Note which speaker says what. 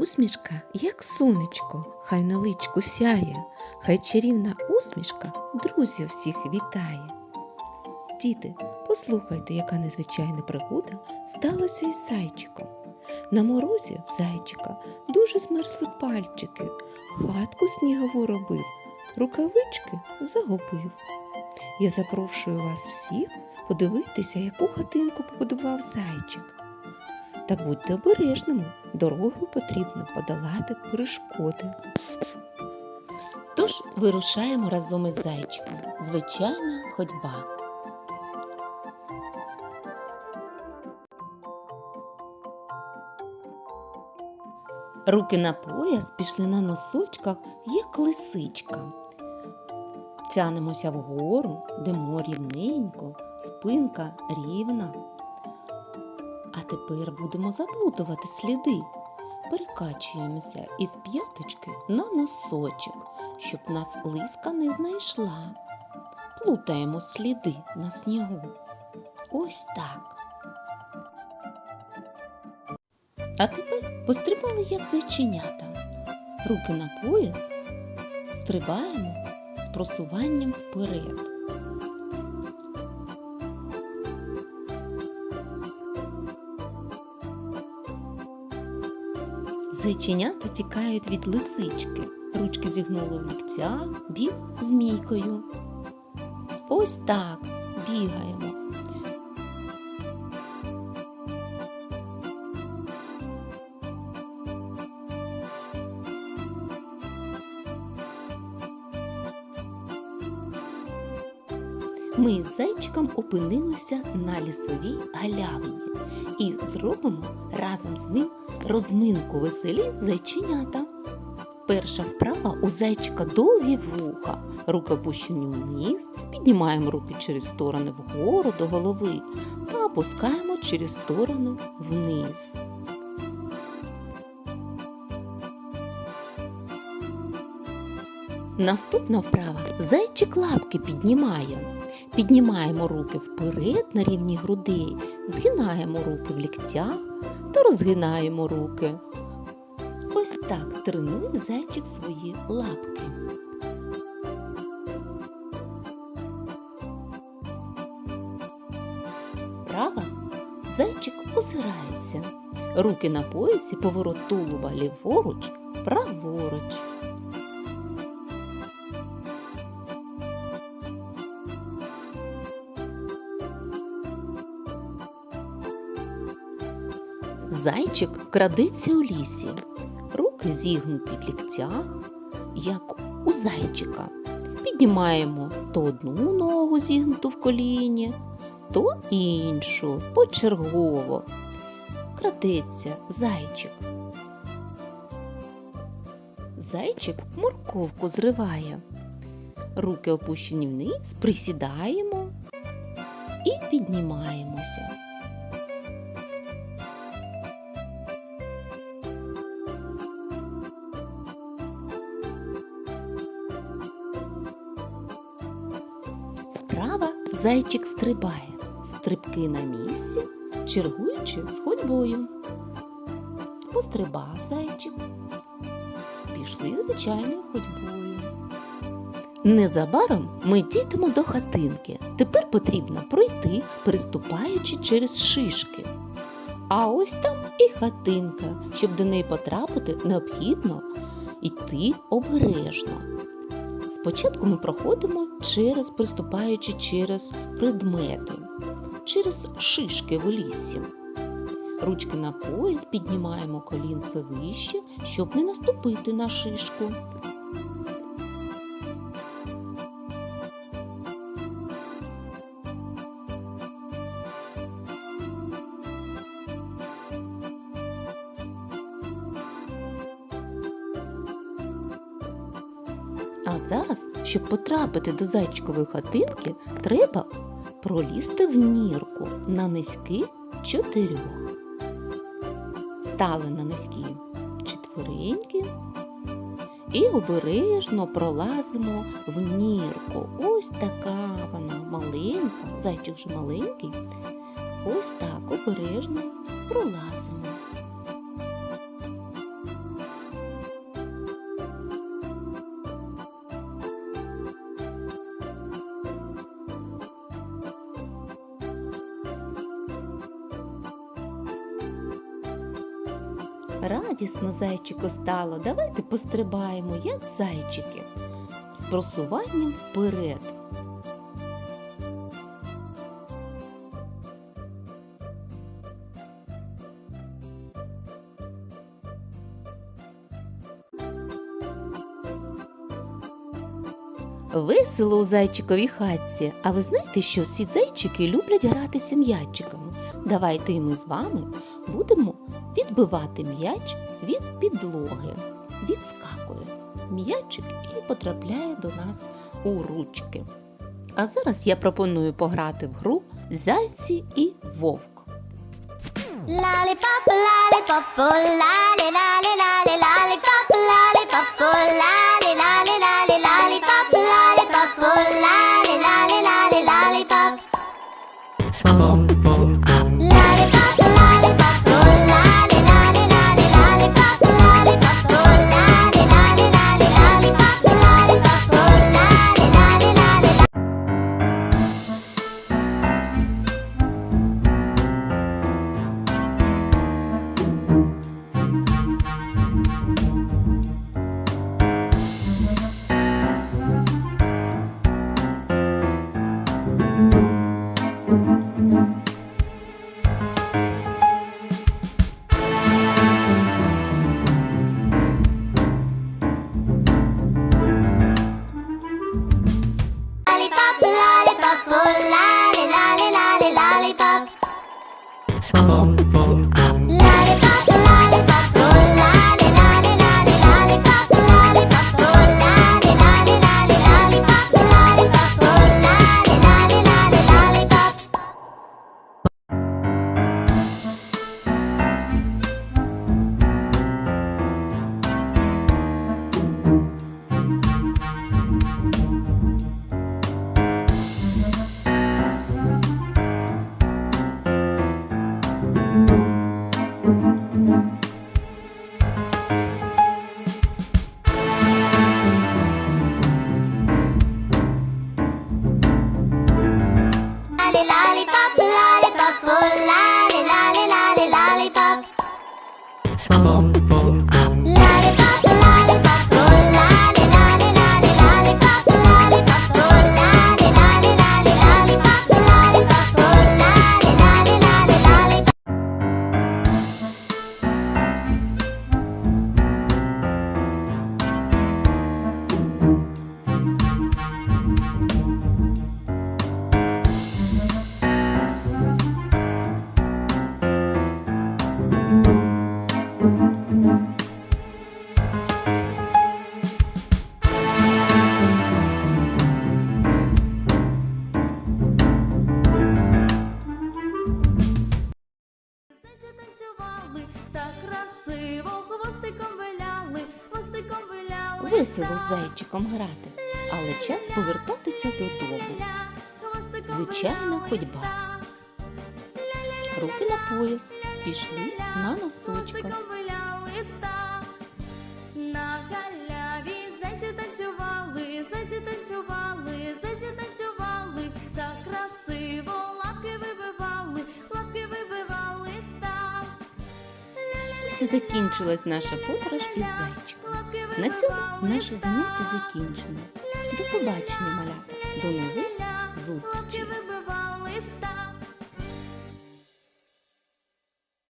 Speaker 1: Усмішка, як сонечко, хай на личку сяє, хай чарівна усмішка друзів всіх вітає. Діти, послухайте, яка незвичайна пригода сталася із зайчиком. На морозі в зайчика дуже змерзли пальчики, хатку снігову робив, рукавички загубив. Я запрошую вас всіх подивитися, яку хатинку побудував зайчик. Та будьте обережними, дорогу потрібно подолати перешкоди. Тож вирушаємо разом із зайчиком. Звичайна ходьба. Руки на пояс пішли на носочках, як лисичка. Тянемося вгору, йдемо рівненько, спинка рівна. Тепер будемо заплутувати сліди. Перекачуємося із п'яточки на носочок, щоб нас лиска не знайшла. Плутаємо сліди на снігу. Ось так. А тепер пострибали, як зайченята. Руки на пояс, стрибаємо з просуванням вперед. Зайченята тікають від лисички, ручки зігнули в ліктя, біг змійкою. Ось так бігаємо. Ми з зайчиком опинилися на лісовій галявині і зробимо разом з ним розминку веселі зайченята. Перша вправа у зайчика довгі вуха, руки опущені вниз, піднімаємо руки через сторони вгору до голови та опускаємо через сторони вниз. Наступна вправа зайчик лапки піднімає. Піднімаємо руки вперед на рівні грудей, згинаємо руки в ліктях та розгинаємо руки. Ось так тренує зайчик свої лапки. Права зайчик озирається. Руки на поясі, поворот тулуба ліворуч, праворуч. Зайчик крадеться у лісі, руки зігнуті в ліктях, як у зайчика. Піднімаємо то одну ногу зігнуту в коліні, то іншу почергово. Крадеться зайчик. Зайчик морковку зриває. Руки опущені вниз, присідаємо і піднімаємося. Вправа зайчик стрибає, стрибки на місці, чергуючи з ходьбою. Пострибав зайчик, пішли звичайною ходьбою. Незабаром ми дійдемо до хатинки. Тепер потрібно пройти, переступаючи через шишки. А ось там і хатинка. Щоб до неї потрапити, необхідно йти обережно. Спочатку ми проходимо через, приступаючи через предмети, через шишки в лісі. Ручки на пояс піднімаємо колінце вище, щоб не наступити на шишку. А зараз, щоб потрапити до зайчикової хатинки, треба пролізти в нірку на низьки чотирьох. Стали на низькі четвереньки і обережно пролазимо в нірку. Ось така вона маленька, зайчик же маленький. Ось так обережно пролазимо. Радісно зайчику стало. Давайте пострибаємо, як зайчики, з просуванням вперед. Весело у зайчиковій хатці. А ви знаєте, що всі зайчики люблять гратися м'ячиками? Давайте і ми з вами будемо відбивати м'яч від підлоги. Відскакує м'ячик і потрапляє до нас у ручки. А зараз я пропоную пограти в гру Зайці і вовк.
Speaker 2: Lollipop, lollipop, oh,
Speaker 3: Boom.
Speaker 1: thank you. Зайчиком грати, але час повертатися додому. Звичайна ходьба. Руки на пояс, пішли на носочках.
Speaker 3: На галяві зайці танцювали, зайці танцювали, зайці танцювали, так красиво, лапки вибивали, лапки вибивали, так.
Speaker 1: Ось закінчилась наша подорож із зайчиком. На цьому наше заняття закінчено. До побачення, малята. До нових зустрічей!